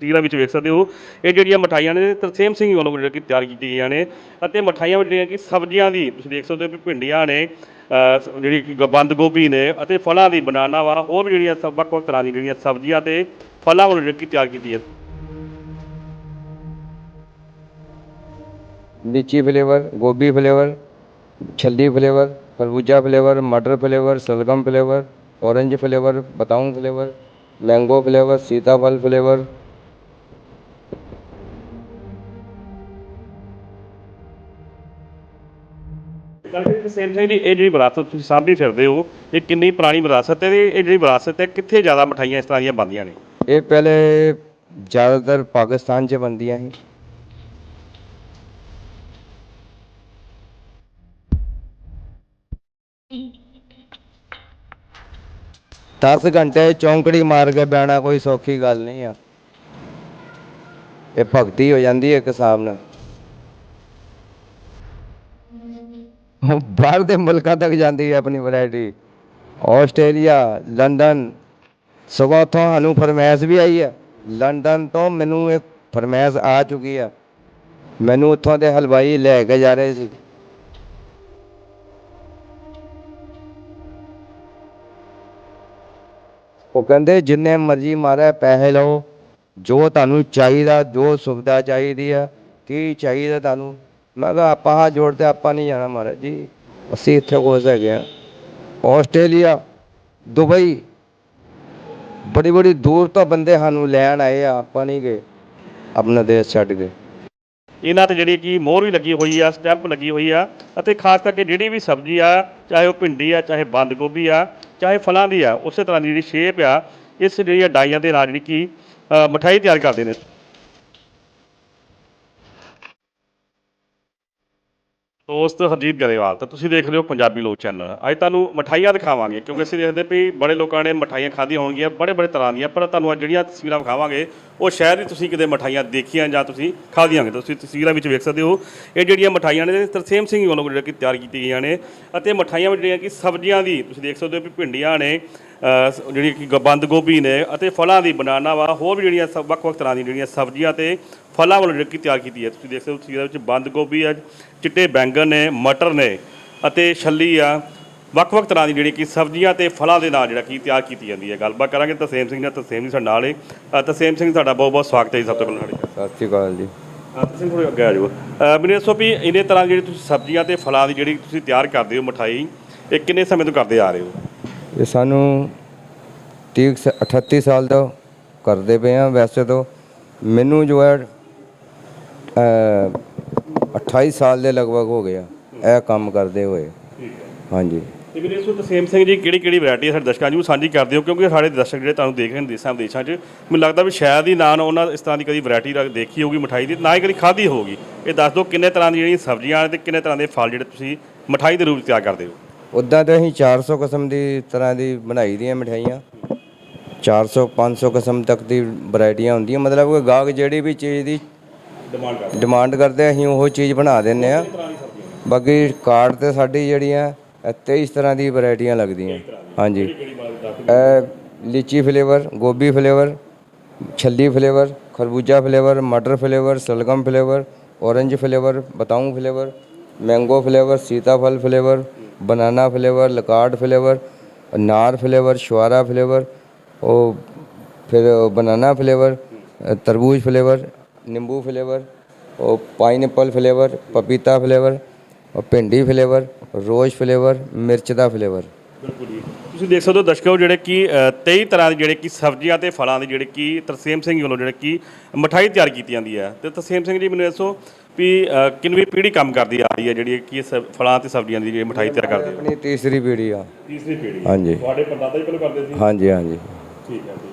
ਤਸਵੀਰਾਂ ਵਿੱਚ ਵੇਖ ਸਕਦੇ ਹੋ ਇਹ ਜਿਹੜੀਆਂ ਮਠਾਈਆਂ ਨੇ ਤਰਸੇਮ ਸਿੰਘ ਵੱਲੋਂ ਜਿਹੜੀਆਂ ਕਿ ਤਿਆਰ ਕੀਤੀਆਂ ਗਈਆਂ ਨੇ ਅਤੇ ਮਠਾਈਆਂ ਵਿੱਚ ਜਿਹੜੀਆਂ ਕਿ ਸਬਜ਼ੀਆਂ ਦੀ ਤੁਸੀਂ ਦੇਖ ਸਕਦੇ ਹੋ ਵੀ ਭਿੰਡੀਆਂ ਨੇ ਅ, ਜਿਹੜੀ ਕਿ ਬੰਦ ਗੋਭੀ ਨੇ ਅਤੇ ਫਲਾਂ ਦੀ ਬਨਾਨਾ ਵਾ ਹੋਰ ਵੀ ਜਿਹੜੀਆਂ ਸਭ ਵੱਖ ਵੱਖ ਤਰ੍ਹਾਂ ਦੀ ਜਿਹੜੀਆਂ ਸਬਜ਼ੀਆਂ ਤੇ ਫਲਾਂ ਵੱਲੋਂ ਜਿਹੜੀ ਕਿ ਤਿਆਰ ਕੀਤੀ ਹੈ लीची फ्लेवर गोभी फ्लेवर छल्ली फ्लेवर खरबूजा फ्लेवर मटर फ्लेवर सलगम फ्लेवर ऑरेंज फ्लेवर बताऊं फ्लेवर मैंगो फ्लेवर सीताफल फ्लेवर ਤਰਸੇਮ ਸਿੰਘ ਜੀ ਇਹ ਜਿਹੜੀ ਵਿਰਾਸਤ ਤੁਸੀਂ ਸਾਂਭੀ ਫਿਰਦੇ ਹੋ ਇਹ ਕਿੰਨੀ ਪੁਰਾਣੀ ਵਿਰਾਸਤ ਹੈ ਤੇ ਇਹ ਜਿਹੜੀ ਵਿਰਾਸਤ ਹੈ ਕਿੱਥੇ ਜ਼ਿਆਦਾ ਮਠਾਈਆਂ ਇਸ ਤਰ੍ਹਾਂ ਦੀਆਂ ਬਣਦੀਆਂ ਨੇ ये पहले ज़्यादातर पाकिस्तान से बनती हैं दस घंटे चौंकड़ी मार के बहना कोई सौखी गल नहीं है ਇਹ ਭਗਤੀ ਹੋ ਜਾਂਦੀ ਹੈ ਇੱਕ ਹਿਸਾਬ ਨਾਲ ਬਾਹਰ ਦੇ ਮੁਲਕਾਂ ਤੱਕ ਜਾਂਦੀ ਹੈ ਆਪਣੀ ਵੈਰਾਈਟੀ ਆਸਟ੍ਰੇਲੀਆ, ਲੰਡਨ, ਸਗੋਂ ਉੱਥੋਂ ਸਾਨੂੰ ਫਰਮਾਇਸ਼ ਵੀ ਆਈ ਹੈ। ਲੰਡਨ ਤੋਂ ਮੈਨੂੰ ਇੱਕ ਫਰਮਾਇਸ਼ ਆ ਚੁੱਕੀ ਹੈ। ਮੈਨੂੰ ਉੱਥੋਂ ਦੇ ਹਲਵਾਈ ਲੈ ਕੇ ਜਾ ਰਹੇ ਸੀ। ਉਹ ਕਹਿੰਦੇ, ਜਿੰਨੇ ਮਰਜ਼ੀ ਮਾਰੇ ਪੈਸੇ ਲਓ, ਜੋ ਤੁਹਾਨੂੰ ਚਾਹੀਦਾ, ਜੋ ਸੁਵਿਧਾ ਚਾਹੀਦੀ ਆ ਕੀ ਚਾਹੀਦਾ ਤੁਹਾਨੂੰ? ਮੈਂ ਕਿਹਾ ਆਪਾਂ ਹਾਂ ਜੋੜਦੇ ਆਪਾਂ ਨਹੀਂ ਜਾਣਾ ਮਹਾਰਾਜ ਜੀ। ਅਸੀਂ ਇੱਥੇ ਕੋਸ ਹੈਗੇ ਆ ਆਸਟ੍ਰੇਲੀਆ ਦੁਬਈ ਬੜੀ ਬੜੀ ਦੂਰ ਤੋਂ ਬੰਦੇ ਸਾਨੂੰ ਲੈਣ ਆਏ ਆ ਆਪਾਂ ਨਹੀਂ ਗਏ। ਆਪਣਾ ਦੇਸ਼ ਛੱਡ ਕੇ ਇਹਨਾਂ ਤੇ ਜਿਹੜੀ ਕਿ ਮੋਹਰ ਵੀ ਲੱਗੀ ਹੋਈ ਆ ਸਟੈਂਪ ਲੱਗੀ ਹੋਈ ਆ ਅਤੇ ਖਾਸ ਕਰਕੇ ਜਿਹੜੀ ਵੀ ਸਬਜ਼ੀ ਆ ਚਾਹੇ ਉਹ ਭਿੰਡੀ ਆ ਚਾਹੇ ਬੰਦ ਗੋਭੀ ਆ ਚਾਹੇ ਫਲਾਂ ਦੀ ਆ ਉਸੇ ਤਰ੍ਹਾਂ ਦੀ ਜਿਹੜੀ ਸ਼ੇਪ ਆ ਇਸ ਜਿਹੜੀ ਆ ਡਾਈਆਂ ਦੇ ਨਾਲ ਜਿਹੜੀ ਕਿ ਅ, ਮਠਾਈ ਤਿਆਰ ਕਰਦੇ ਨੇ। ਦੋਸਤ ਹਰਜੀਤ ਗਰੇਵਾਲ, ਤਾਂ ਤੁਸੀਂ ਦੇਖ ਰਹੇ ਹੋ ਪੰਜਾਬੀ ਲੋਕ ਚੈਨਲ। ਅੱਜ ਤੁਹਾਨੂੰ ਮਠਾਈਆਂ ਦਿਖਾਵਾਂਗੇ, ਕਿਉਂਕਿ ਅਸੀਂ ਦੇਖਦੇ ਵੀ ਬੜੇ ਲੋਕਾਂ ਨੇ ਮਠਾਈਆਂ ਖਾਧੀਆਂ ਹੋਣਗੀਆਂ ਬੜੇ ਬੜੇ ਤਰ੍ਹਾਂ ਦੀਆਂ, ਪਰ ਤੁਹਾਨੂੰ ਅੱਜ ਜਿਹੜੀਆਂ ਤਸਵੀਰਾਂ ਵਿਖਾਵਾਂਗੇ, ਉਹ ਸ਼ਾਇਦ ਹੀ ਤੁਸੀਂ ਕਿਤੇ ਮਠਾਈਆਂ ਦੇਖੀਆਂ ਜਾਂ ਤੁਸੀਂ ਖਾਧੀਆਂ ਹੋਣਗੀਆਂ। ਤੁਸੀਂ ਤਸਵੀਰਾਂ ਵਿੱਚ ਵੇਖ ਸਕਦੇ ਹੋ, ਇਹ ਜਿਹੜੀਆਂ ਮਠਾਈਆਂ ਨੇ ਤਰਸੇਮ ਸਿੰਘ ਵੱਲੋਂ ਜਿਹੜਾ ਕਿ ਤਿਆਰ ਕੀਤੀ ਗਈਆਂ ਨੇ, ਅਤੇ ਮਠਾਈਆਂ ਜਿਹੜੀਆਂ ਕਿ ਸਬਜ਼ੀਆਂ ਦੀ, ਤੁਸੀਂ ਦੇਖ ਸਕਦੇ ਹੋ ਵੀ ਭਿੰਡੀਆਂ ਨੇ ਜਿਹੜੀ ਕਿ ਬੰਦ ਗੋਭੀ ਨੇ ਅਤੇ ਫਲਾਂ ਦੀ ਬਨਾਨਾ ਵਾ ਹੋਰ ਵੀ ਜਿਹੜੀਆਂ ਸਭ ਵੱਖ ਵੱਖ ਤਰ੍ਹਾਂ ਦੀਆਂ ਜਿਹੜੀਆਂ ਸਬਜ਼ੀਆਂ ਤੇ ਫਲਾਂ ਵੱਲੋਂ ਜਿਹੜੀ ਕਿ ਤਿਆਰ ਕੀਤੀ ਹੈ। ਤੁਸੀਂ ਦੇਖ ਸਕਦੇ ਹੋ ਤਸਵੀਰਾਂ ਵਿੱਚ ਬੰਦ ਗੋਭੀ ਆ ਚਿੱਟੇ ਬੈਂਗਣ ਨੇ ਮਟਰ ਨੇ ਅਤੇ ਛੱਲੀ ਆ। ਵੱਖ ਵੱਖ ਤਰ੍ਹਾਂ ਦੀ ਜਿਹੜੀ ਕਿ ਸਬਜ਼ੀਆਂ ਤੇ ਫਲਾਂ ਦੇ ਨਾਲ ਜਿਹੜਾ ਕਿ ਤਿਆਰ ਕੀਤੀ ਜਾਂਦੀ ਹੈ। ਗੱਲਬਾਤ ਕਰਾਂਗੇ ਤਸੇਮ ਸਿੰਘ ਨਾਲ ਤਸੇਮ ਜੀ ਸਾਡੇ ਨਾਲ ਹੈ ਤਸੇਮ ਸਿੰਘ ਤੁਹਾਡਾ ਬਹੁਤ ਬਹੁਤ ਸਵਾਗਤ ਹੈ ਜੀ ਸਭ ਤੋਂ ਪਹਿਲਾਂ ਸਾਡੇ ਸਤਿ ਸ਼੍ਰੀ ਅਕਾਲ ਜੀ। ਤੁਸੀਂ ਥੋੜੇ ਅੱਗੇ ਆ ਜਾਓ। ਮੈਨੂੰ ਦੱਸੋ ਵੀ ਇਹਨੇ ਤਰ੍ਹਾਂ ਜਿਹੜੀ ਤੁਸੀਂ ਸਬਜ਼ੀਆਂ ਤੇ ਫਲਾਂ ਦੀ ਜਿਹੜੀ ਤੁਸੀਂ ਤਿਆਰ ਕਰਦੇ ਹੋ ਮਠਾਈ ਇਹ ਕਿੰਨੇ ਸਮੇਂ ਤੋਂ ਕਰਦੇ ਆ ਰਹੇ ਹੋ? ਇਹ ਸਾਨੂੰ 30 ਸ- 38 ਸਾਲ ਤੋਂ ਕਰਦੇ ਪਏ ਆ ਵੈਸੇ ਤਾਂ। ਮੈਨੂੰ ਜੋ ਹੈ ਅ, 28 ਸਾਲ ਦੇ ਲਗਭਗ ਹੋ ਗਿਆ ਇਹ ਕੰਮ ਕਰਦੇ ਹੋਏ। ਹਾਂਜੀ। ਤੇ ਮੇਰੇ ਇਸ ਤਸੇਮ ਸਿੰਘ ਜੀ ਕਿਹੜੀ ਕਿਹੜੀ ਵੈਰਾਈਟੀ ਹੈ ਸਾਡੇ ਦਰਸ਼ਕਾਂ ਨੂੰ ਸਾਂਝੀ ਕਰ ਦਿਓ ਕਿਉਂਕਿ ਸਾਡੇ ਦਰਸ਼ਕ ਜਿਹੜੇ ਤੁਹਾਨੂੰ ਦੇਖ ਰਹੇ ਨੇ ਦੇਸ਼ਾਂ ਵਿਦੇਸ਼ਾਂ 'ਚ ਮੈਨੂੰ ਲੱਗਦਾ ਵੀ ਸ਼ਾਇਦ ਹੀ ਨਾ ਉਹਨਾਂ ਇਸ ਤਰ੍ਹਾਂ ਦੀ ਕਦੀ ਵੈਰਾਈਟੀ ਦੇਖੀ ਹੋਊਗੀ ਮਠਾਈ ਦੀ ਨਾ ਹੀ ਕਦੀ ਖਾਧੀ ਹੋਊਗੀ। ਇਹ ਦੱਸ ਦਿਓ ਕਿੰਨੇ ਤਰ੍ਹਾਂ ਦੀਆਂ ਜਿਹੜੀਆਂ ਸਬਜ਼ੀਆਂ ਨੇ ਤੇ ਕਿੰਨੇ ਤਰ੍ਹਾਂ ਦੇ ਫਲ ਜਿਹੜੇ ਤੁਸੀਂ ਮਠਾਈ ਦੇ ਰੂਪ 'ਚ ਤਿਆਰ ਕਰਦੇ ਹੋ? ਉਦਾਂ ਤਾਂ ਅਸੀਂ 400 ਕਿਸਮ ਦੀ ਤਰ੍ਹਾਂ ਦੀ ਬਣਾਈ ਦੀਆਂ ਮਠਿਆਈਆਂ। 400 500 ਕਿਸਮ ਤੱਕ ਦੀ ਵੈਰਾਈਟੀਆਂ ਹੁੰਦੀਆਂ। ਮਤਲਬ ਕਿ ਗਾਹਕ ਜਿਹੜੀ ਵੀ ਚੀਜ਼ ਦੀ ਡਿਮਾਂਡ ਕਰਦੇ ਡਿਮਾਂਡ ਕਰਦੇ ਅਸੀਂ ਉਹ ਚੀਜ਼ ਬਣਾ ਦਿੰਨੇ ਆ। ਬਾਕੀ ਕਾਰਡ ਤੇ ਸਾਡੀ ਜਿਹੜੀਆਂ ਇਹ 23 ਤਰ੍ਹਾਂ ਦੀ ਵੈਰਾਈਟੀਆਂ ਲੱਗਦੀਆਂ। ਹਾਂਜੀ। ਇਹ ਲੀਚੀ ਫਲੇਵਰ ਗੋਭੀ ਫਲੇਵਰ ਛੱਲੀ ਫਲੇਵਰ ਖਰਬੂਜਾ ਫਲੇਵਰ ਮਟਰ ਫਲੇਵਰ ਸਲਗਮ ਫਲੇਵਰ ਔਰੰਜ ਫਲੇਵਰ ਬਤਾਉਂ ਫਲੇਵਰ ਮੈਂਗੋ ਫਲੇਵਰ ਸੀਤਾਫਲ ਫਲੇਵਰ ਬਨਾਨਾ ਫਲੇਵਰ ਲਕਾਟ ਫਲੇਵਰ, ਅਨਾਰ ਫਲੇਵਰ ਸ਼ਵਾਰਾ ਫਲੇਵਰ, ਉਹ ਫਿਰ ਬਨਾਨਾ ਫਲੇਵਰ ਤਰਬੂਜ ਫਲੇਵਰ, ਨਿੰਬੂ ਫਲੇਵਰ, ਉਹ ਪਾਈਨਐਪਲ ਫਲੇਵਰ, ਪਪੀਤਾ ਫਲੇਵਰ, ਉਹ ਭਿੰਡੀ ਫਲੇਵਰ, ਰੋਜ਼ ਫਲੇਵਰ, ਮਿਰਚ ਦਾ ਫਲੇਵਰ। ਬਿਲਕੁਲ ਜੀ। ਤੁਸੀਂ ਦੇਖ ਸਕਦੇ ਹੋ ਦਰਸ਼ਕੋ ਜਿਹੜੇ ਕਿ 23 ਤਰ੍ਹਾਂ ਦੇ ਜਿਹੜੇ ਕਿ ਸਬਜ਼ੀਆਂ ਤੇ ਫਲਾਂ ਦੇ ਜਿਹੜੇ ਕਿ ਤਰਸੇਮ ਸਿੰਘ ਵੱਲੋਂ ਜਿਹੜੇ ਕਿ ਮਠਾਈ ਤਿਆਰ ਕੀਤੀ ਜਾਂਦੀ ਹੈ। ਤੇ ਤਰਸੇਮ ਸਿੰਘ ਜੀ, ਮੈਨੂੰ ਦੱਸੋ ਵੀ ਅ, ਕਿੰਨਵੀਂ ਪੀੜ੍ਹੀ ਕੰਮ ਕਰਦੀ ਆ ਰਹੀ ਹੈ ਜਿਹੜੀ ਕਿ ਇਹ ਸਬ- ਫਲਾਂ ਤੇ ਸਬਜ਼ੀਆਂ ਦੀ ਜਿਹੜੀ ਮਠਾਈ ਤਿਆਰ ਕਰਦੇ ਹੋ? ਆਪਣੀ ਤੀਸਰੀ ਪੀੜ੍ਹੀ ਆ। ਤੀਸਰੀ ਪੀੜ੍ਹੀ ਹਾਂਜੀ। ਤੁਹਾਡੇ ਪਰਦਾਦਾ ਜੀ ਪਹਿਲਾਂ ਕਰਦੇ ਸੀ? ਹਾਂਜੀ ਹਾਂਜੀ। ਠੀਕ ਹੈ ਜੀ।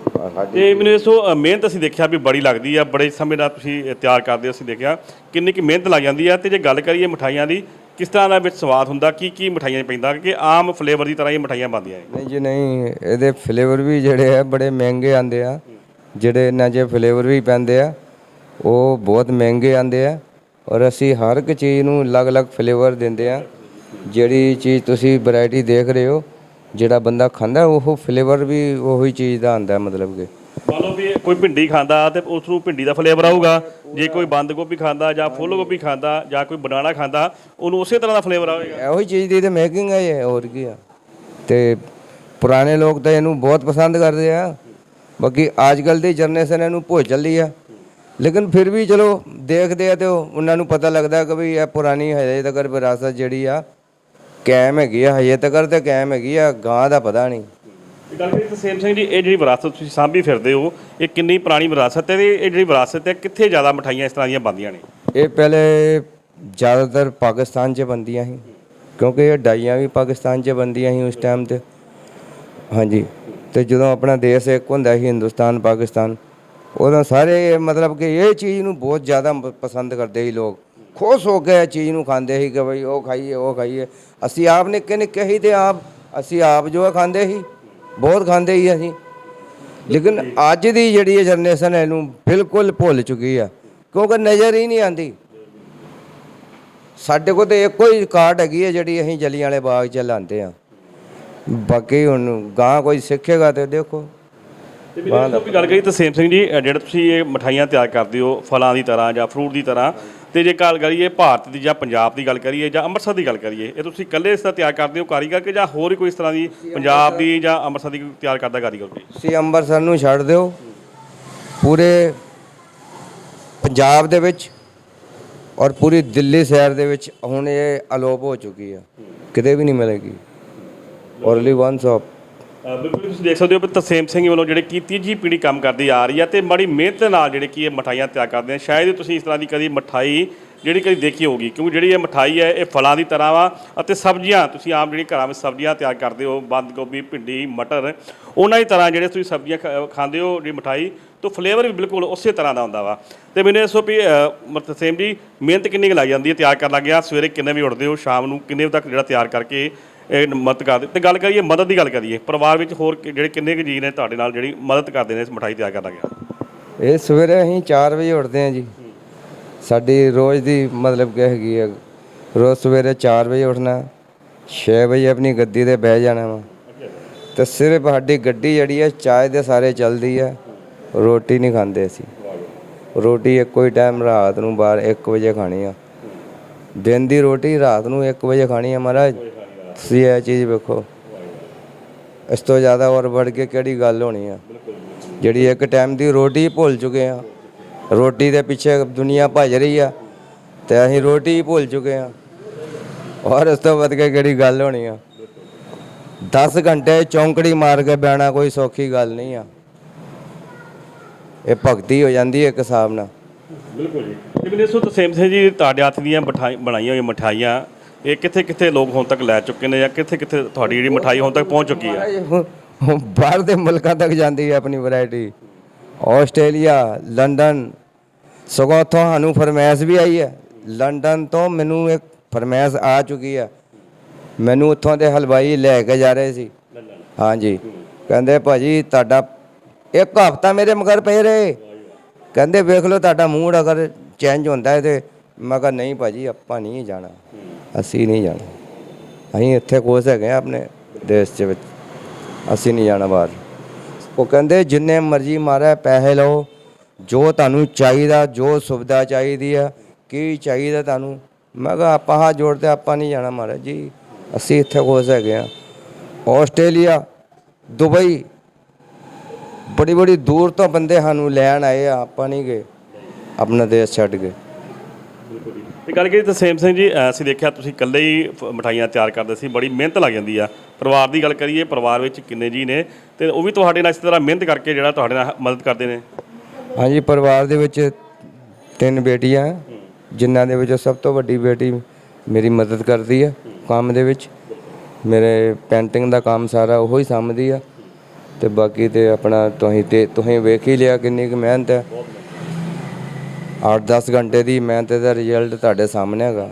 ਤੇ ਮੈਨੂੰ ਦੱਸੋ ਅ, ਮਿਹਨਤ ਅਸੀਂ ਦੇਖਿਆ ਵੀ ਬੜੀ ਲੱਗਦੀ ਆ ਬੜੇ ਸਮੇਂ ਦਾ ਤੁਸੀਂ ਇਹ ਤਿਆਰ ਕਰਦੇ ਹੋ ਅਸੀਂ ਦੇਖਿਆ। ਕਿੰਨੀ ਕਿ ਮਿਹਨਤ ਲੱਗ ਜਾਂਦੀ ਆ ਤੇ ਜੇ ਗੱਲ ਕਰੀਏ ਮਠਾਈਆਂ ਦੀ ਕਿਸ ਤਰ੍ਹਾਂ ਦਾ ਵਿੱਚ ਸਵਾਦ ਹੁੰਦਾ ਕੀ ਕੀ ਮਠਾਈਆਂ 'ਚ ਪੈਂਦਾ? ਕਿ ਆਮ ਫਲੇਵਰ ਦੀ ਤਰ੍ਹਾਂ ਹੀ ਮਠਾਈਆਂ ਬਣਦੀਆਂ ਨੇ? ਨਹੀਂ ਜੀ ਨਹੀਂ। ਇਹਦੇ ਫਲੇਵਰ ਵੀ ਜਿਹੜੇ ਆ ਬੜੇ ਮਹਿੰਗੇ ਆਂਦੇ ਆ। ਜਿਹੜੇ ਇਹਨਾਂ 'ਚ ਫਲੇਵਰ ਵੀ ਪੈਂਦੇ ਆ ਉਹ ਬਹੁਤ ਮਹਿੰਗੇ ਆਂਦੇ ਆ। ਔਰ ਅਸੀਂ ਹਰ ਇੱਕ ਚੀਜ਼ ਨੂੰ ਅਲੱਗ-ਅਲੱਗ ਫਲੇਵਰ ਦਿੰਦੇ ਆ ਜਿਹੜੀ ਚੀਜ਼ ਤੁਸੀਂ ਵੈਰਾਈਟੀ ਦੇਖ ਰਹੇ ਹੋ ਜਿਹੜਾ ਬੰਦਾ ਖਾਂਦਾ ਉਹ ਫਲੇਵਰ ਵੀ ਉਹੀ ਚੀਜ਼ ਦਾ ਆਂਦਾ ਮਤਲਬ ਕਿ। ਮੰਨ ਲਓ ਵੀ ਕੋਈ ਭਿੰਡੀ ਖਾਂਦਾ ਤੇ ਉਸ ਨੂੰ ਭਿੰਡੀ ਦਾ ਫਲੇਵਰ ਆਊਗਾ। ਜੇ ਕੋਈ ਬੰਦ ਗੋਭੀ ਖਾਂਦਾ ਜਾਂ ਫੁੱਲ ਗੋਭੀ ਖਾਂਦਾ ਜਾਂ ਕੋਈ ਬਨਾਨਾ ਖਾਂਦਾ ਉਹਨੂੰ ਉਸੇ ਤਰ੍ਹਾਂ ਦਾ ਫਲੇਵਰ ਆਵੇਗਾ। ਇਹੋ ਹੀ ਚੀਜ਼ ਦੀ ਤੇ ਮੇਕਿੰਗ ਹੈ ਇਹ ਹੋਰ ਕੀ ਆ। ਤੇ ਪੁਰਾਣੇ ਲੋਕ ਤਾਂ ਇਹਨੂੰ ਬਹੁਤ ਪਸੰਦ ਕਰਦੇ ਆ। ਬਾਕੀ ਅੱਜ ਕੱਲ ਦੀ ਜਨਰੇਸ਼ਨ ਇਹਨੂੰ ਭੁੱਲ ਚੱਲੀ ਆ। ਲੇਕਿਨ ਫਿਰ ਵੀ ਚਲੋ ਦੇਖਦੇ ਆ ਤੇ ਉਹ- ਉਹਨਾਂ ਨੂੰ ਪਤਾ ਲੱਗਦਾ ਕਿ ਵੀ ਇਹ ਪੁਰਾਣੀ ਹਜੇ ਤੱਕ ਵਿਰਾਸਤ ਜਿਹੜੀ ਆ ਕਾਇਮ ਹੈਗੀ ਆ ਹਜੇ ਤੱਕ ਤੇ ਕਾਇਮ ਹੈਗੀ ਆ ਗਾਂ ਦਾ ਪਤਾ ਨਹੀਂ। ਗੱਲ ਕਰੀਏ ਤਸੇਮ ਸਿੰਘ ਜੀ ਇਹ ਜਿਹੜੀ ਵਿਰਾਸਤ ਤੁਸੀਂ ਸਾਂਭੀ ਫਿਰਦੇ ਹੋ ਇਹ ਕਿੰਨੀ ਪੁਰਾਣੀ ਵਿਰਾਸਤ ਹੈ ਤੇ ਇਹ ਜਿਹੜੀ ਵਿਰਾਸਤ ਹੈ ਕਿੱਥੇ ਜ਼ਿਆਦਾ ਮਠਾਈਆਂ ਇਸ ਤਰ੍ਹਾਂ ਦੀਆਂ ਬਣਦੀਆਂ ਨੇ? ਇਹ ਪਹਿਲੇ ਜ਼ਿਆਦਾਤਰ ਪਾਕਿਸਤਾਨ 'ਚ ਬੰਦੀਆਂ ਸੀ ਕਿਉਂਕਿ ਇਹ ਡਾਈਆਂ ਵੀ ਪਾਕਿਸਤਾਨ 'ਚ ਬੰਦੀਆਂ ਸੀ ਉਸ ਟਾਈਮ ਤੇ। ਹਾਂਜੀ ਤੇ ਜਦੋਂ ਆਪਣਾ ਦੇਸ਼ ਇੱਕ ਹੁੰਦਾ ਸੀ ਹਿੰਦੁਸਤਾਨ ਪਾਕਿਸਤਾਨ ਉਦੋਂ ਸਾਰੇ ਮਤਲਬ ਕਿ ਇਹ ਚੀਜ਼ ਨੂੰ ਬਹੁਤ ਜ਼ਿਆਦਾ ਪ- ਪਸੰਦ ਕਰਦੇ ਸੀ ਲੋਕ। ਖੁਸ਼ ਹੋ ਕੇ ਇਹ ਚੀਜ਼ ਨੂੰ ਖਾਂਦੇ ਸੀ ਕਿ ਬਈ ਉਹ ਖਾਈਏ ਉਹ ਖਾਈਏ। ਅਸੀਂ ਆਪ ਨਿੱਕੇ ਨਿੱਕੇ ਹੀ ਤੇ ਆਪ, ਅਸੀਂ ਆਪ ਜੋ ਹੈ ਖਾਂਦੇ ਸੀ, ਬਹੁਤ ਖਾਂਦੇ ਹੀ ਅਸੀਂ। ਲੇਕਿਨ ਅੱਜ ਦੀ ਜਿਹੜੀ ਜਨਰੇਸ਼ਨ ਹੈ ਇਹਨੂੰ ਬਿਲਕੁਲ ਭੁੱਲ ਚੁੱਕੀ ਆ। ਕਿਉਂਕਿ ਨਜ਼ਰ ਹੀ ਨਹੀਂ ਆਂਦੀ। ਸਾਡੇ ਕੋਲ ਤੇ ਇੱਕੋ ਹੀ ਕਾਰਡ ਹੈਗੀ ਹੈ ਜਿਹੜੀ ਅਸੀਂ ਜਲੀਆਂ ਵਾਲੇ ਬਾਗ 'ਚ ਲਾਉਂਦੇ ਆ। ਬਾਕੀ ਹੁਣ ਗਾਂ ਕੋਈ ਸਿੱਖੇਗਾ ਤੇ ਦੇਖੋ। ਤੇ ਵੀ ਜਦੋਂ ਵੀ ਗੱਲ ਕਰੀ ਤਸੇਮ ਸਿੰਘ ਜੀ ਅ, ਜਿਹੜੇ ਤੁਸੀਂ ਇਹ ਮਠਾਈਆਂ ਤਿਆਰ ਕਰਦੇ ਹੋ ਫਲਾਂ ਦੀ ਤਰ੍ਹਾਂ ਜਾਂ ਫਰੂਟ ਦੀ ਤਰ੍ਹਾਂ ਤੇ ਜੇ ਗੱਲ ਕਰੀਏ ਭਾਰਤ ਦੀ ਜਾਂ ਪੰਜਾਬ ਦੀ ਗੱਲ ਕਰੀਏ ਜਾਂ ਅੰਮ੍ਰਿਤਸਰ ਦੀ ਗੱਲ ਕਰੀਏ ਇਹ ਤੁਸੀਂ ਇਕੱਲੇ ਇਸ ਦਾ ਤਿਆਰ ਕਰਦੇ ਹੋ ਕਾਰੀਗਰ ਕਿ ਜਾਂ ਹੋਰ ਵੀ ਕੋਈ ਇਸ ਤਰ੍ਹਾਂ ਦੀ ਪੰਜਾਬ ਦੀ ਜਾਂ ਅੰਮ੍ਰਿਤਸਰ ਦੀ ਕੋਈ ਤਿਆਰ ਕਰਦਾ ਕਾਰੀਗਰ ਕੋਈ? ਤੁਸੀਂ ਅੰਮ੍ਰਿਤਸਰ ਨੂੰ ਛੱਡ ਦਿਓ। ਪੂਰੇ ਪੰਜਾਬ ਦੇ ਵਿੱਚ ਔਰ ਪੂਰੀ ਦਿੱਲੀ ਸ਼ਹਿਰ ਦੇ ਵਿੱਚ ਹੁਣ ਇਹ ਅਲੋਪ ਹੋ ਚੁੱਕੀ ਆ। ਕਿਤੇ ਵੀ ਨਹੀਂ ਮਿਲੇਗੀ। ਓਨਲੀ ਵਨ ਸ਼ਾਪ ਬਿਲਕੁਲ ਤੁਸੀਂ ਦੇਖ ਸਕਦੇ ਹੋ ਕਿ ਤਸੇਮ ਸਿੰਘ ਵੱਲੋਂ ਜਿਹੜੇ ਕੀ ਤੀਜੀ ਪੀੜ੍ਹੀ ਕੰਮ ਕਰਦੀ ਆ ਰਹੀ ਹੈ ਤੇ ਬੜੀ ਮਿਹਨਤ ਨਾਲ ਜਿਹੜੇ ਕੀ ਇਹ ਮਠਾਈਆਂ ਤਿਆਰ ਕਰਦੇ ਆ। ਸ਼ਾਇਦ ਤੁਸੀਂ ਇਸ ਤਰ੍ਹਾਂ ਦੀ ਕਦੀ ਮਠਾਈ ਜਿਹੜੀ ਕਦੀ ਦੇਖੀ ਹੋਊਗੀ ਕਿਉਂਕਿ ਜਿਹੜੀ ਇਹ ਮਠਾਈ ਹੈ ਇਹ ਫਲਾਂ ਦੀ ਤਰ੍ਹਾਂ ਵਾ ਅਤੇ ਸਬਜ਼ੀਆਂ ਤੁਸੀਂ ਆਮ ਜਿਹੜੀ ਘਰਾਂ ਵਿੱਚ ਸਬਜ਼ੀਆਂ ਤਿਆਰ ਕਰਦੇ ਹੋ ਬੰਦ ਗੋਭੀ ਭਿੰਡੀ ਮਟਰ ਉਹਨਾਂ ਦੀ ਤਰ੍ਹਾਂ ਜਿਹੜੇ ਤੁਸੀਂ ਸਬਜ਼ੀਆਂ ਖਾਂਦੇ ਹੋ ਜਿਹੜੀ ਮਠਾਈ ਤੋਂ ਫਲੇਵਰ ਵੀ ਬਿਲਕੁਲ ਉਸੇ ਤਰ੍ਹਾਂ ਦਾ ਹੁੰਦਾ ਵਾ। ਤੇ ਮੈਨੂੰ ਦੱਸੋ ਵੀ ਅ, ਤਸੇਮ ਜੀ ਮਿਹਨਤ ਕਿੰਨੀ ਕੁ ਲੱਗ ਜਾਂਦੀ ਹੈ ਤਿਆਰ ਕਰਨ ਲੱਗਿਆ ਸਵੇਰੇ ਕਿੰਨੇ ਵਜੇ ਉੱਠਦੇ ਹੋ? ਸ਼ਾਮ ਨੂੰ ਕਿੰਨੇ ਵਜੇ ਤੱਕ ਜਿਹੜਾ ਤਿਆਰ ਕਰਕੇ ਇਹ ਮਦਦ ਕਰਦੇ ਤੇ ਗੱਲ ਕਰੀਏ, ਮਦਦ ਦੀ ਗੱਲ ਕਰੀਏ, ਪਰਿਵਾਰ ਵਿੱਚ ਹੋਰ ਕਿ- ਜਿਹੜੇ ਕਿੰਨੇ ਕੁ ਜੀ ਨੇ ਤੁਹਾਡੇ ਨਾਲ ਜਿਹੜੀ ਮਦਦ ਕਰਦੇ ਨੇ ਇਸ ਮਠਾਈ ਤਿਆਰ ਕਰਨ ਲੱਗਿਆ ਇਹ ਸਵੇਰੇ ਅਸੀਂ 4 ਵਜੇ ਉੱਠਦੇ ਹਾਂ ਜੀ। ਸਾਡੀ ਰੋਜ਼ ਦੀ ਮਤਲਬ ਕਿ ਹੈਗੀ ਹੈ ਰੋਜ਼ ਸਵੇਰੇ 4 ਵਜੇ ਉੱਠਣਾ 6 ਵਜੇ ਆਪਣੀ ਗੱਦੀ ਤੇ ਬਹਿ ਜਾਣਾ ਵਾ। ਤੇ ਸਿਰਫ ਸਾਡੀ ਗੱਡੀ ਜਿਹੜੀ ਹੈ ਚਾਹ ਦੇ ਸਾਰੇ ਚੱਲਦੀ ਹੈ ਰੋਟੀ ਨਹੀਂ ਖਾਂਦੇ ਅਸੀਂ। ਰੋਟੀ ਇੱਕੋ ਹੀ ਟਾਈਮ ਰਾਤ ਨੂੰ ਬਾਹਰ 1 ਵਜੇ ਖਾਣੀ ਆ। ਦਿਨ ਦੀ ਰੋਟੀ ਰਾਤ ਨੂੰ 1 ਵਜੇ ਖਾਣੀ ਆ ਮਹਾਰਾਜ। ਤੁਸੀਂ ਇਹ ਚੀਜ਼ ਵੇਖੋ। ਇਸ ਤੋਂ ਜ਼ਿਆਦਾ ਹੋਰ ਵੱਧ ਕੇ ਕਿਹੜੀ ਗੱਲ ਹੋਣੀ ਆ? ਜਿਹੜੀ ਇੱਕ ਟਾਈਮ ਦੀ ਰੋਟੀ ਭੁੱਲ ਚੁੱਕੇ ਆ। ਰੋਟੀ ਦੇ ਪਿੱਛੇ ਦੁਨੀਆ ਭੱਜ ਰਹੀ ਆ ਤੇ ਅਸੀਂ ਰੋਟੀ ਹੀ ਭੁੱਲ ਚੁੱਕੇ ਆ। ਔਰ ਇਸ ਤੋਂ ਵੱਧ ਕੇ ਕਿਹੜੀ ਗੱਲ ਹੋਣੀ ਆ? 10 ਘੰਟੇ ਚੌਂਕੜੀ ਮਾਰ ਕੇ ਬਹਿਣਾ ਕੋਈ ਸੌਖੀ ਗੱਲ ਨਹੀਂ ਆ। ਇਹ ਭਗਤੀ ਹੋ ਜਾਂਦੀ ਹੈ ਇੱਕ ਹਿਸਾਬ ਨਾਲ। ਬਿਲਕੁਲ ਜੀ। ਤੇ ਮੈਨੂੰ ਦੱਸੋ ਤਸੇਮ ਸਿੰਘ ਜੀ ਤੁਹਾਡੇ ਹੱਥ ਦੀਆਂ ਮਠਾਈ ਬਣਾਈਆਂ ਹੋਈਆਂ ਮਠਾਈਆਂ ਇਹ ਕਿੱਥੇ ਕਿੱਥੇ ਲੋਕ ਹੁਣ ਤੱਕ ਲੈ ਚੁੱਕੇ ਨੇ ਜਾਂ ਕਿੱਥੇ ਕਿੱਥੇ ਤੁਹਾਡੀ ਜਿਹੜੀ ਮਠਾਈ ਹੁਣ ਤੱਕ ਪਹੁੰਚ ਚੁੱਕੀ ਹੈ? ਹੁਣ- ਹੁਣ ਬਾਹਰ ਦੇ ਮੁਲਕਾਂ ਤੱਕ ਜਾਂਦੀ ਹੈ ਆਪਣੀ ਵੈਰਾਈਟੀ ਆਸਟ੍ਰੇਲੀਆ, ਲੰਡਨ, ਸਗੋਂ ਉੱਥੋਂ ਸਾਨੂੰ ਫਰਮਾਇਸ਼ ਵੀ ਆਈ ਹੈ। ਲੰਡਨ ਤੋਂ ਮੈਨੂੰ ਇੱਕ ਫਰਮਾਇਸ਼ ਆ ਚੁੱਕੀ ਹੈ। ਮੈਨੂੰ ਉੱਥੋਂ ਦੇ ਹਲਵਾਈ ਲੈ ਕੇ ਜਾ ਰਹੇ ਸੀ। ਹਾਂਜੀ। ਕਹਿੰਦੇ, ਭਾਜੀ, ਤੁਹਾਡਾ ਇੱਕ ਹਫਤਾ ਮੇਰੇ ਮਗਰ ਪਏ ਰਹੇ। ਕਹਿੰਦੇ, ਵੇਖ ਲਓ ਤੁਹਾਡਾ ਮੂਡ ਅਗਰ ਚੇਂਜ ਹੁੰਦਾ ਹੈ ਤੇ ਮੈਂ ਕਿਹਾ, ਨਹੀਂ ਭਾਜੀ, ਆਪਾਂ ਨਹੀਂ ਜਾਣਾ। ਅਸੀਂ ਨਹੀਂ ਜਾਣਾ। ਅਸੀਂ ਇੱਥੇ ਖੁਸ਼ ਹੈਗੇ ਹਾਂ ਆਪਣੇ ਦੇਸ਼ ਦੇ ਵਿੱਚ। ਅਸੀਂ ਨਹੀਂ ਜਾਣਾ ਬਾਹਰ। ਉਹ ਕਹਿੰਦੇ, ਜਿੰਨੇ ਮਰਜ਼ੀ ਮਾਰਾ ਪੈਸੇ ਲਓ। ਜੋ ਤੁਹਾਨੂੰ ਚਾਹੀਦਾ, ਜੋ ਸੁਵਿਧਾ ਚਾਹੀਦੀ ਆ, ਕੀ ਚਾਹੀਦਾ ਤੁਹਾਨੂੰ? ਮੈਂ ਕਿਹਾ, ਆਪਾਂ ਹੱਥ ਜੋੜਦੇ ਆਪਾਂ ਨਹੀਂ ਜਾਣਾ ਮਹਾਰਾਜ ਜੀ। ਅਸੀਂ ਇੱਥੇ ਖੁਸ਼ ਹੈਗੇ ਆ। ਆਸਟ੍ਰੇਲੀਆ, ਦੁਬਈ ਬੜੀ ਬੜੀ ਦੂਰ ਤੋਂ ਬੰਦੇ ਸਾਨੂੰ ਲੈਣ ਆਏ ਆ। ਆਪਾਂ ਨਹੀਂ ਗਏ। ਆਪਣਾ ਦੇਸ਼ ਛੱਡ ਕੇ ਤੇ ਗੱਲ ਕਰੀ ਤਸੇਮ ਸਿੰਘ ਜੀ ਅਸੀਂ ਦੇਖਿਆ ਤੁਸੀਂ ਇਕੱਲੇ ਹੀ ਫ- ਮਠਾਈਆਂ ਤਿਆਰ ਕਰਦੇ ਸੀ, ਬੜੀ ਮਿਹਨਤ ਲੱਗ ਜਾਂਦੀ ਆ। ਪਰਿਵਾਰ ਦੀ ਗੱਲ ਕਰੀਏ, ਪਰਿਵਾਰ ਵਿੱਚ ਕਿੰਨੇ ਜੀ ਨੇ ਤੇ ਉਹ ਵੀ ਤੁਹਾਡੇ ਨਾਲ ਇਸ ਤਰ੍ਹਾਂ ਮਿਹਨਤ ਕਰਕੇ ਜਿਹੜਾ ਤੁਹਾਡੇ ਨਾਲ ਮਦਦ ਕਰਦੇ ਨੇ? ਹਾਂਜੀ, ਪਰਿਵਾਰ ਦੇ ਵਿੱਚ ਤਿੰਨ ਬੇਟੀਆਂ ਜਿਨ੍ਹਾਂ ਦੇ ਵਿੱਚੋਂ ਸਭ ਤੋਂ ਵੱਡੀ ਬੇਟੀ ਮੇਰੀ ਮਦਦ ਕਰਦੀ ਹੈ ਕੰਮ ਦੇ ਵਿੱਚ। ਮੇਰੇ ਪੇਂਟਿੰਗ ਦਾ ਕੰਮ ਸਾਰਾ ਉਹ ਹੀ ਸਾਂਭਦੀ ਆ ਤੇ ਬਾਕੀ ਤੇ ਆਪਣਾ ਤੁਸੀਂ ਤੇ, ਤੁਸੀਂ ਵੇਖ ਹੀ ਲਿਆ ਕਿੰਨੀ ਕੁ ਮਿਹਨਤ ਹੈ 8-10 ਘੰਟੇ ਦੀ ਮਿਹਨਤ ਦਾ ਰਿਜ਼ਲਟ ਤੁਹਾਡੇ ਸਾਹਮਣੇ ਹੈਗਾ।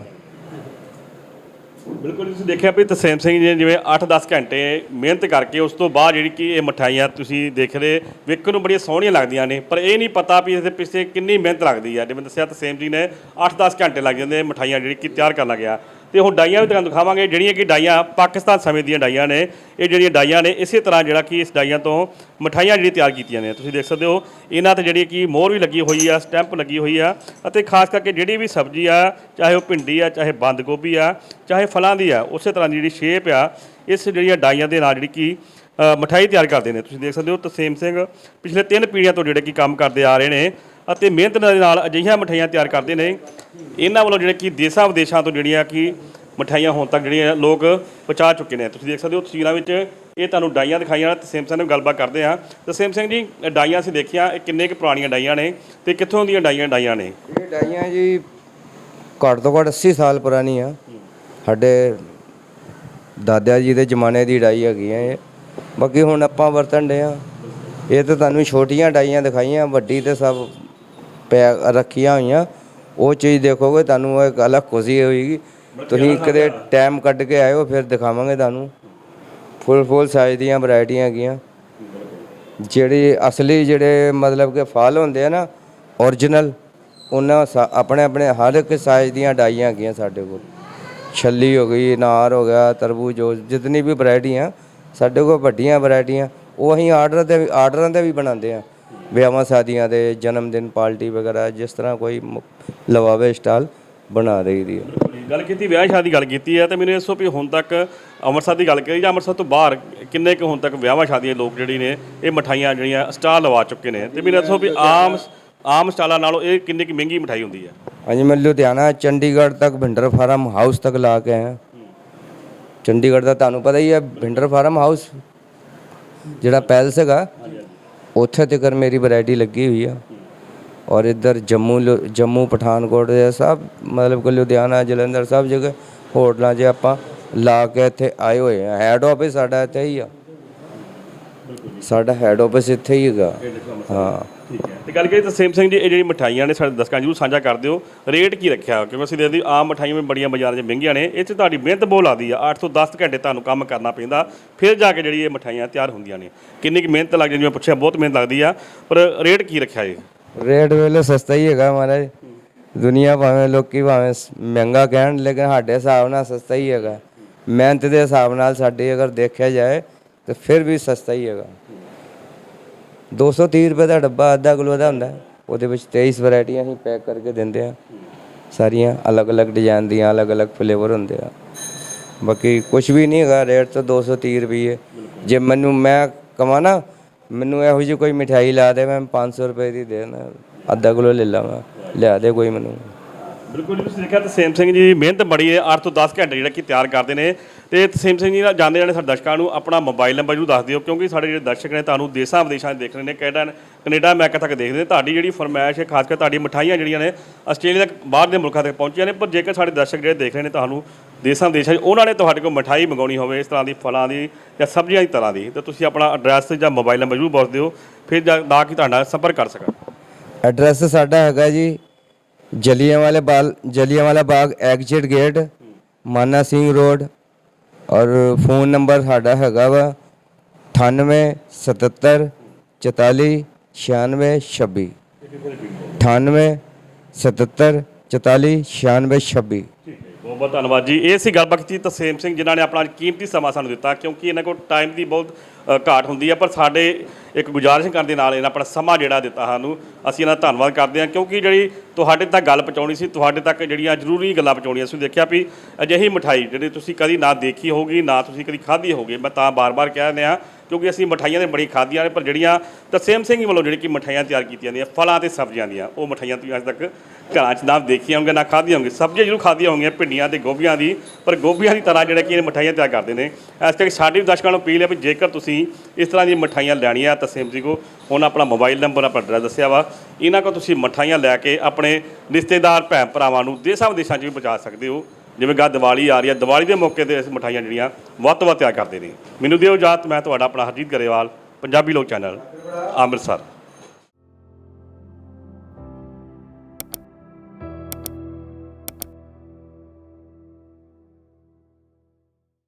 ਬਿਲਕੁਲ ਤੁਸੀਂ ਦੇਖਿਆ ਵੀ ਤਸੇਮ ਸਿੰਘ ਜੀ ਨੇ ਜਿਵੇਂ 8-10 ਘੰਟੇ ਮਿਹਨਤ ਕਰਕੇ ਉਸ ਤੋਂ ਬਾਅਦ ਜਿਹੜੀ ਕਿ ਇਹ ਮਠਾਈਆਂ ਤੁਸੀਂ ਦੇਖ ਰਹੇ ਵੇਖਣ ਨੂੰ ਬੜੀਆਂ ਸੋਹਣੀਆਂ ਲੱਗਦੀਆਂ ਨੇ। ਪਰ ਇਹ ਨਹੀਂ ਪਤਾ ਵੀ ਇਹਦੇ ਪਿੱਛੇ ਕਿੰਨੀ ਮਿਹਨਤ ਲੱਗਦੀ ਹੈ ਜਿਵੇਂ ਦੱਸਿਆ ਤਸੇਮ ਜੀ ਨੇ 8-10 ਘੰਟੇ ਲੱਗ ਜਾਂਦੇ ਮਠਾਈਆਂ ਜਿਹੜੀ ਕਿ ਤਿਆਰ ਕਰਨ ਲੱਗਿਆ। ਤੇ ਹੁਣ ਡਾਈਆਂ ਵੀ ਤੁਹਾਨੂੰ ਦਿਖਾਵਾਂਗੇ ਜਿਹੜੀਆਂ ਕਿ ਡਾਈਆਂ ਪਾਕਿਸਤਾਨ ਸਮੇਂ ਦੀਆਂ ਡਾਈਆਂ ਨੇ। ਇਹ ਜਿਹੜੀਆਂ ਡਾਈਆਂ ਨੇ ਇਸੇ ਤਰ੍ਹਾਂ ਜਿਹੜਾ ਕਿ ਇਸ ਡਾਈਆਂ ਤੋਂ ਮਠਾਈਆਂ ਜਿਹੜੀ ਤਿਆਰ ਕੀਤੀਆਂ ਨੇ। ਤੁਸੀਂ ਦੇਖ ਸਕਦੇ ਹੋ ਇਹਨਾਂ ਤੇ ਜਿਹੜੀ ਕਿ ਮੋਹਰ ਵੀ ਲੱਗੀ ਹੋਈ ਆ ਸਟੈਂਪ ਲੱਗੀ ਹੋਈ ਆ ਅਤੇ ਖਾਸ ਕਰਕੇ ਜਿਹੜੀ ਵੀ ਸਬਜ਼ੀ ਆ ਚਾਹੇ ਉਹ ਭਿੰਡੀ ਆ ਚਾਹੇ ਬੰਦ ਗੋਭੀ ਆ ਚਾਹੇ ਫਲਾਂ ਦੀ ਆ ਉਸੇ ਤਰ੍ਹਾਂ ਦੀ ਜਿਹੜੀ ਸ਼ੇਪ ਆ ਇਸ ਜਿਹੜੀਆਂ ਡਾਈਆਂ ਦੇ ਨਾਲ ਜਿਹੜੀ ਕਿ ਅ, ਮਠਾਈ ਤਿਆਰ ਕਰਦੇ ਨੇ। ਤੁਸੀਂ ਦੇਖ ਸਕਦੇ ਹੋ ਤਸੀਮ ਸਿੰਘ ਪਿਛਲੇ ਤਿੰਨ ਪੀੜ੍ਹੀਆਂ ਤੋਂ ਜਿਹੜੇ ਕਿ ਕੰਮ ਕਰਦੇ ਆ ਰਹੇ ਨੇ। ਅਤੇ ਮਿਹਨਤ ਦੇ ਨਾਲ ਅਜਿਹੀਆਂ ਮਠਾਈਆਂ ਤਿਆਰ ਕਰਦੇ ਨੇ। ਇਹਨਾਂ ਵੱਲੋਂ ਜਿਹੜੇ ਕਿ ਦੇਸ਼ਾਂ ਵਿਦੇਸ਼ਾਂ ਤੋਂ ਜਿਹੜੀਆਂ ਕਿ ਮਠਾਈਆਂ ਹੁਣ ਤੱਕ ਜਿਹੜੀਆਂ ਲੋਕ ਪਹੁੰਚਾ ਚੁੱਕੇ ਨੇ। ਤੁਸੀਂ ਦੇਖ ਸਕਦੇ ਹੋ ਤਸਵੀਰਾਂ ਵਿੱਚ ਇਹ ਤੁਹਾਨੂੰ ਡਾਈਆਂ ਦਿਖਾਈਆਂ ਤਸੀਮ ਸਿੰਘ ਨਾਲ ਗੱਲਬਾਤ ਕਰਦੇ ਆ ਤਸੀਮ ਸਿੰਘ ਜੀ, ਇਹ ਡਾਈਆਂ ਅਸੀਂ ਦੇਖੀਆਂ, ਇਹ ਕਿੰਨੇ ਕੁ ਪੁਰਾਣੀਆਂ ਡਾਈਆਂ ਨੇ ਤੇ ਕਿੱਥੋਂ ਦੀਆਂ ਡਾਈਆਂ ਡਾਈਆਂ ਨੇ? ਇਹ ਡਾਈਆਂ ਜੀ ਘੱਟ ਤੋਂ ਘੱਟ 80 ਸਾਲ ਪੁਰਾਣੀ ਆ ਸਾਡੇ ਦਾਦਾ ਜੀ ਦੇ ਜ਼ਮਾਨੇ ਦੀ ਡਾਈ ਹੈਗੀ ਆ ਇਹ। ਬਾਕੀ ਹੁਣ ਆਪਾਂ ਵਰਤਣ ਦੇ ਆ ਇਹ ਤਾਂ ਤੁਹਾਨੂੰ ਛੋਟੀਆਂ ਡਾਈਆਂ ਦਿਖਾਈਆਂ, ਵੱਡੀ ਤੇ ਸਭ ਪੈ ਰੱਖੀਆਂ ਹੋਈਆਂ, ਉਹ ਚੀਜ਼ ਦੇਖੋਗੇ ਤੁਹਾਨੂੰ ਇੱਕ ਅਲੱਗ ਖੁਸ਼ੀ ਹੋਏਗੀ। ਤੁਸੀਂ ਕਦੇ ਟਾਈਮ ਕੱਢ ਕੇ ਆਇਓ, ਫਿਰ ਦਿਖਾਵਾਂਗੇ ਤੁਹਾਨੂੰ। ਫੁੱਲ ਫੁੱਲ ਸਾਈਜ਼ ਦੀਆਂ ਵੈਰਾਈਟੀਆਂ ਹੈਗੀਆਂ। ਜਿਹੜੇ ਅਸਲੀ ਜਿਹੜੇ ਮਤਲਬ ਕਿ ਫਲ ਹੁੰਦੇ ਆ ਨਾ origignal ਉਹਨਾਂ ਸਾ- ਆਪਣੇ ਆਪਣੇ ਹਰ ਇੱਕ ਸਾਈਜ਼ ਦੀਆਂ ਡਾਈਆਂ ਹੈਗੀਆਂ ਸਾਡੇ ਕੋਲ। ਛੱਲੀ ਹੋ ਗਈ ਨਾਰ ਹੋ ਗਿਆ, ਤਰਬੂਜ ਹੋ, ਜਿਤਨੀ ਵੀ ਵੈਰਾਈਟੀਆਂ ਸਾਡੇ ਕੋਲ ਵੱਡੀਆਂ ਵੈਰਾਈਟੀਆਂ ਉਹ ਅਸੀਂ ਆਰਡਰ ਦੇ ਵੀ ਆਰਡਰਾਂ ਤੇ ਵੀ ਬਣਾਉਂਦੇ ਆ। ਵਿਆਹਾਂ ਸ਼ਾਦੀਆਂ ਦੇ ਜਨਮ ਦਿਨ ਪਾਰਟੀ ਵਗੈਰਾ ਜਿਸ ਤਰ੍ਹਾਂ ਕੋਈ ਮ- ਲਵਾਵੇ ਸਟਾਲ ਬਣਾ ਦੇਈਦੀ ਹੈ। ਗੱਲ ਕੀਤੀ ਵਿਆਹ ਸ਼ਾਦੀ ਗੱਲ ਕੀਤੀ ਹੈ ਤੇ ਮੈਨੂੰ ਦੱਸੋ ਵੀ ਹੁਣ ਤੱਕ ਅੰਮ੍ਰਿਤਸਰ ਦੀ ਗੱਲ ਕਰੀ ਜਾਂ ਅੰਮ੍ਰਿਤਸਰ ਤੋਂ ਬਾਹਰ ਕਿੰਨੇ ਕੁ ਹੁਣ ਤੱਕ ਵਿਆਹਾਂ ਸ਼ਾਦੀਆਂ ਦੇ ਲੋਕ ਜਿਹੜੀ ਨੇ ਇਹ ਮਠਾਈਆਂ ਜਿਹੜੀਆਂ ਸਟਾਲ ਲਵਾ ਚੁੱਕੇ ਨੇ? ਤੇ ਮੈਨੂੰ ਦੱਸੋ ਵੀ ਆਮ ਆਮ ਸਟਾਲਾਂ ਨਾਲੋਂ ਇਹ ਕਿੰਨੀ ਕੁ ਮਹਿੰਗੀ ਮਠਾਈ ਹੁੰਦੀ ਹੈ? ਹਾਂਜੀ ਮੈਂ ਲੁਧਿਆਣਾ ਚੰਡੀਗੜ੍ਹ ਤੱਕ ਭਿੰਡਰ ਫਾਰਮ ਹਾਊਸ ਤੱਕ ਲਾ ਕੇ ਆਇਆ। ਚੰਡੀਗੜ੍ਹ ਦਾ ਤੁਹਾਨੂੰ ਪਤਾ ਹੀ ਹੈ ਭਿੰਡਰ ਫਾਰਮ ਹਾਊਸ ਜਿਹੜਾ ਪੈਲਸ ਹੈਗਾ ਉੱਥੇ ਤੱਕ ਮੇਰੀ ਵੈਰਾਈਟੀ ਲੱਗੀ ਹੋਈ ਆ, ਔਰ ਇੱਧਰ ਜੰਮੂ ਲੁ- ਜੰਮੂ ਪਠਾਨਕੋਟ ਦੇ ਸਭ, ਮਤਲਬ ਕਿ ਲੁਧਿਆਣਾ, ਜਲੰਧਰ ਸਭ ਜਗ੍ਹਾ ਹੋਟਲਾਂ 'ਚ ਆਪਾਂ ਲਾ ਕੇ ਇੱਥੇ ਆਏ ਹੋਏ ਆ। ਹੈਡ ਆਫਿਸ ਸਾਡਾ ਇੱਥੇ ਹੀ ਆ। ਸਾਡਾ ਹੈਡ ਆਫਿਸ ਇੱਥੇ ਹੀ ਹੈਗਾ। ਹਾਂ। ਠੀਕ ਹੈ। ਤੇ ਗੱਲ ਕਰੀ ਤਾਂ ਸੇਮ ਸਿੰਘ ਜੀ ਇਹ ਜਿਹੜੀ ਮਠਾਈਆਂ ਨੇ ਸਾਡੇ ਦਰਸ਼ਕਾਂ ਜਰੂਰ ਸਾਂਝਾ ਕਰ ਦਿਓ। ਰੇਟ ਕੀ ਰੱਖਿਆ? ਕਿਉਂਕਿ ਅਸੀਂ ਦੇਖਦੇ ਆਮ ਮਠਾਈਆਂ ਵੀ ਬੜੀਆਂ ਬਾਜ਼ਾਰਾਂ 'ਚ ਮਹਿੰਗੀਆਂ ਨੇ। ਇਹ 'ਚ ਤੁਹਾਡੀ ਮਿਹਨਤ ਬਹੁਤ ਲੱਗਦੀ ਆ। 8 ਤੋਂ 10 ਘੰਟੇ ਤੁਹਾਨੂੰ ਕੰਮ ਕਰਨਾ ਪੈਂਦਾ। ਫਿਰ ਜਾ ਕੇ ਜਿਹੜੀ ਇਹ ਮਠਾਈਆਂ ਤਿਆਰ ਹੁੰਦੀਆਂ ਨੇ। ਕਿੰਨੀ ਕੁ ਮਿਹਨਤ ਲੱਗਦੀ ਜਿਵੇਂ ਪੁੱਛਿਆ ਬਹੁਤ ਮਿਹਨਤ ਲੱਗਦੀ ਆ। ਪਰ ਰੇਟ ਕੀ ਰੱਖਿਆ ਇਹ? ਰੇਟ ਵੇਲੇ ਸਸਤਾ ਹੀ ਹੈਗਾ ਮਹਾਰਾਜ। ਦੁਨੀਆ ਭਾਵੇਂ ਲੋਕੀ ਭਾਵੇਂ ਮਹਿੰਗਾ ਕਹਿਣ ਲੇਕਿਨ ਸਾਡੇ ਹਿਸਾਬ ਨਾਲ ਸਸਤਾ ਹੀ ਹੈਗਾ। ਮਿਹਨਤ ਦੇ ਹਿਸਾਬ ਨਾਲ ਸਾਡੀ ਅਗਰ ਦੇਖਿਆ ਜਾਏ ਤਾਂ ਫਿਰ ਵੀ ਸਸਤਾ ਹੀ ਹੈਗਾ। 230 ਰੁਪਏ ਦਾ ਡੱਬਾ ਅੱਧਾ ਕਿਲੋ ਦਾ ਹੁੰਦਾ। ਉਹਦੇ ਵਿੱਚ 23 ਵੈਰਾਈਟੀਆਂ ਹੀ ਪੈਕ ਕਰਕੇ ਦਿੰਦੇ ਆ। ਸਾਰੀਆਂ ਅਲੱਗ-ਅਲੱਗ ਡਿਜ਼ਾਈਨ ਦੀਆਂ, ਅਲੱਗ-ਅਲੱਗ ਫਲੇਵਰ ਹੁੰਦੇ ਆ। ਬਾਕੀ ਕੁਝ ਵੀ ਨਹੀਂ ਹੈਗਾ, ਰੇਟ ਤਾਂ 230 ਰੁਪਏ ਜੇ ਮੈਨੂੰ, ਮੈਂ ਕਮਾ ਨਾ, ਮੈਨੂੰ ਇਹੋ ਜਿਹੀ ਕੋਈ ਮਠਿਆਈ ਲਾ ਦੇ, ਮੈਂ 500 ਰੁਪਏ ਦੀ ਦੇ ਦੇਣਾ ਅੱਧਾ ਕਿਲੋ ਲੈ ਲਵਾਂ, ਲਿਆ ਦੇ ਕੋਈ ਮੈਨੂੰ। ਬਿਲਕੁਲ ਜੀ, ਤੁਸੀਂ ਦੇਖਿਆ ਤਸੀਮ ਸਿੰਘ ਜੀ, ਮਿਹਨਤ ਬੜੀ ਹੈ 8 ਤੋਂ 10 ਘੰਟੇ ਜਿਹੜਾ ਕਿ ਤਿਆਰ ਕਰਦੇ ਨੇ। ਤੇ ਤਸੀਮ ਸਿੰਘ ਜੀ ਨਾਲ ਜਾਂਦੇ ਜਾਣੇ ਸਾਡੇ ਦਰਸ਼ਕਾਂ ਨੂੰ ਆਪਣਾ ਮੋਬਾਈਲ ਨੰਬਰ ਜਰੂਰ ਦੱਸ ਦਿਓ, ਕਿਉਂਕਿ ਸਾਡੇ ਜਿਹੜੇ ਦਰਸ਼ਕ ਨੇ ਤੁਹਾਨੂੰ ਦੇਸ਼ਾਂ ਵਿਦੇਸ਼ਾਂ 'ਚ ਦੇਖ ਰਹੇ ਨੇ, ਕੈਨੇਡਾ ਕੈਨੇਡਾ, ਅਮਰੀਕਾ ਤੱਕ ਦੇਖਦੇ ਨੇ। ਤੁਹਾਡੀ ਜਿਹੜੀ ਫਰਮਾਇਸ਼ ਹੈ, ਖਾਸ ਕਰ ਤੁਹਾਡੀ ਮਠਾਈਆਂ ਜਿਹੜੀਆਂ ਨੇ, ਆਸਟ੍ਰੇਲੀਆ ਤੱਕ, ਬਾਹਰ ਦੇ ਮੁਲਕਾਂ ਤੱਕ ਪਹੁੰਚੀਆਂ ਨੇ। ਪਰ ਜੇਕਰ ਸਾਡੇ ਦਰਸ਼ਕ ਜਿਹੜੇ ਦੇਖ ਰਹੇ ਨੇ ਤੁਹਾਨੂੰ ਦੇਸ਼ਾਂ ਵਿਦੇਸ਼ਾਂ 'ਚ, ਉਹਨਾਂ ਨੇ ਤੁਹਾਡੇ ਕੋਲ ਮਠਾਈ ਮੰਗਾਉਣੀ ਹੋਵੇ, ਇਸ ਤਰ੍ਹਾਂ ਦੀ ਫਲਾਂ ਦੀ ਜਾਂ ਸਬਜ਼ੀਆਂ ਦੀ ਤਰ੍ਹਾਂ ਦੀ, ਤਾਂ ਤੁਸੀਂ ਆਪਣਾ ਐਡਰੈਸ ਜਾਂ ਮੋਬਾਈਲ ਨੰਬਰ ਜਰੂਰ ਦੱਸ ਦਿਓ, ਫਿਰ ਜਾ- ਤਾਂ ਕਿ ਤੁਹਾਡਾ ਸੰਪਰਕ ਕਰ ਸਕਾਂ ਐਡਰੈਸ ਸਾਡਾ ਹੈਗਾ ਜੀ ਜਲੀਆਂਵਾਲੇ ਬਾਲ ਜਲੀਆਂਵਾਲਾ ਬਾਗ exit gate Mana Singh road ਔਰ ਫੋਨ ਨੰਬਰ ਸਾਡਾ ਹੈਗਾ ਵਾ 98 77 44 96 26 98 77 44 96 26 ਬਹੁਤ ਬਹੁਤ ਧੰਨਵਾਦ ਜੀ ਇਹ ਸੀ ਗੱਲਬਾਤ ਕੀਤੀ ਤਸੀਮ ਸਿੰਘ ਜਿਨ੍ਹਾਂ ਨੇ ਆਪਣਾ ਕੀਮਤੀ ਸਮਾਂ ਸਾਨੂੰ ਦਿੱਤਾ ਕਿਉਂਕਿ ਇਹਨਾਂ ਕੋਲ ਟਾਈਮ ਦੀ ਬਹੁਤ ਘਾਟ ਹੁੰਦੀ ਹੈ ਪਰ ਸਾਡੇ ਇੱਕ ਗੁਜ਼ਾਰਿਸ਼ ਕਰਨ ਦੇ ਨਾਲ ਇਹਨਾਂ ਆਪਣਾ ਸਮਾਂ ਜਿਹੜਾ ਦਿੱਤਾ ਸਾਨੂੰ, ਅਸੀਂ ਇਹਨਾਂ ਦਾ ਧੰਨਵਾਦ ਕਰਦੇ ਹਾਂ, ਕਿਉਂਕਿ ਜਿਹੜੀ ਤੁਹਾਡੇ ਤੱਕ ਗੱਲ ਪਹੁੰਚਾਉਣੀ ਸੀ, ਤੁਹਾਡੇ ਤੱਕ ਜਿਹੜੀਆਂ ਜ਼ਰੂਰੀ ਗੱਲਾਂ ਪਹੁੰਚਾਉਣੀਆਂ ਸੀ ਦੇਖਿਆ ਵੀ ਅਜਿਹੀ ਮਠਾਈ ਜਿਹੜੀ ਤੁਸੀਂ ਕਦੀ ਨਾ ਦੇਖੀ ਹੋਊਗੀ, ਨਾ ਤੁਸੀਂ ਕਦੀ ਖਾਧੀ ਹੋਊਗੀ, ਮੈਂ ਤਾਂ ਬਾਰ-ਬਾਰ ਕਹਿ ਰਿਹਾ, ਕਿਉਂਕਿ ਅਸੀਂ ਮਠਾਈਆਂ ਦੇ ਬੜੀ ਖਾਧੀਆਂ ਨੇ, ਪਰ ਜਿਹੜੀਆਂ ਤਸੀਮ ਸਿੰਘ ਵੱਲੋਂ ਜਿਹੜੀ ਕਿ ਮਠਾਈਆਂ ਤਿਆਰ ਕੀਤੀਆਂ ਨੇ ਫਲਾਂ ਤੇ ਸਬਜ਼ੀਆਂ ਦੀਆਂ, ਉਹ ਮਠਾਈਆਂ ਤੁਸੀਂ ਅੱਜ ਤੱਕ ਘਰਾਂ 'ਚ ਨਾ ਦੇਖੀਆਂ ਹੋਣਗੀਆਂ, ਨਾ ਖਾਧੀਆਂ ਹੋਣਗੀਆਂ। ਸਬਜ਼ੀਆਂ ਜ਼ਰੂਰ ਖਾਧੀਆਂ ਹੋਣਗੀਆਂ, ਭਿੰਡੀਆਂ ਤੇ ਗੋਭੀਆਂ ਦੀ। ਪਰ ਗੋਭੀਆਂ ਦੀ ਤਰ੍ਹਾਂ ਜਿਹੜਾ ਕਿ ਇਹ ਮਠਾਈਆਂ ਤਿਆਰ ਕਰਦੇ ਨੇ। ਇਸ ਕਰਕੇ ਸਾਡੇ ਵੀ ਦਰਸ਼ਕਾਂ ਨੂੰ ਅਪੀਲ ਹੈ ਵੀ ਜੇਕਰ ਤੁਸੀਂ ਇਸ ਤਰ੍ਹਾਂ ਦੀਆਂ ਮਠਾਈਆਂ ਲੈਣੀਆਂ ਤਸੀਮ ਜੀ ਕੋ, ਹੁਣ ਆਪਣਾ ਮੋਬਾਈਲ ਨੰਬਰ ਆਪਣਾ ਐਡਰੈਸ ਦੱਸਿਆ ਵਾ, ਇਹਨਾਂ ਕੋਲ ਤੁਸੀਂ ਮਠਾਈਆਂ ਲੈ ਕੇ ਆਪਣੇ ਰਿਸ਼ਤੇਦਾਰ, ਭੈਣ ਭਰਾਵਾਂ ਨੂੰ ਦੇਸ਼ਾਂ ਵਿਦੇਸ਼ਾਂ 'ਚ ਵੀ ਪਹੁੰਚਾ ਸਕਦੇ ਹੋ। ਜਿਵੇਂ ਗਾ ਦੀਵਾਲੀ ਆ ਰਹੀ ਹੈ, ਦੀਵਾਲੀ ਦੇ ਮੌਕੇ ਤੇ ਅਸੀਂ ਮਠਾਈਆਂ ਜਿਹੜੀਆਂ ਵੱਧ ਤੋਂ ਵੱਧ ਤਿਆਰ ਕਰਦੇ ਨੇ। ਮੈਨੂੰ ਦਿਓ ਇਜਾਜ਼ਤ, ਮੈਂ ਤੁਹਾਡਾ ਆਪਣਾ ਹਰਜੀਤ ਗਰੇਵਾਲ, ਪੰਜਾਬੀ ਲੋਕ ਚੈਨਲ, ਅੰਮ੍ਰਿਤਸਰ।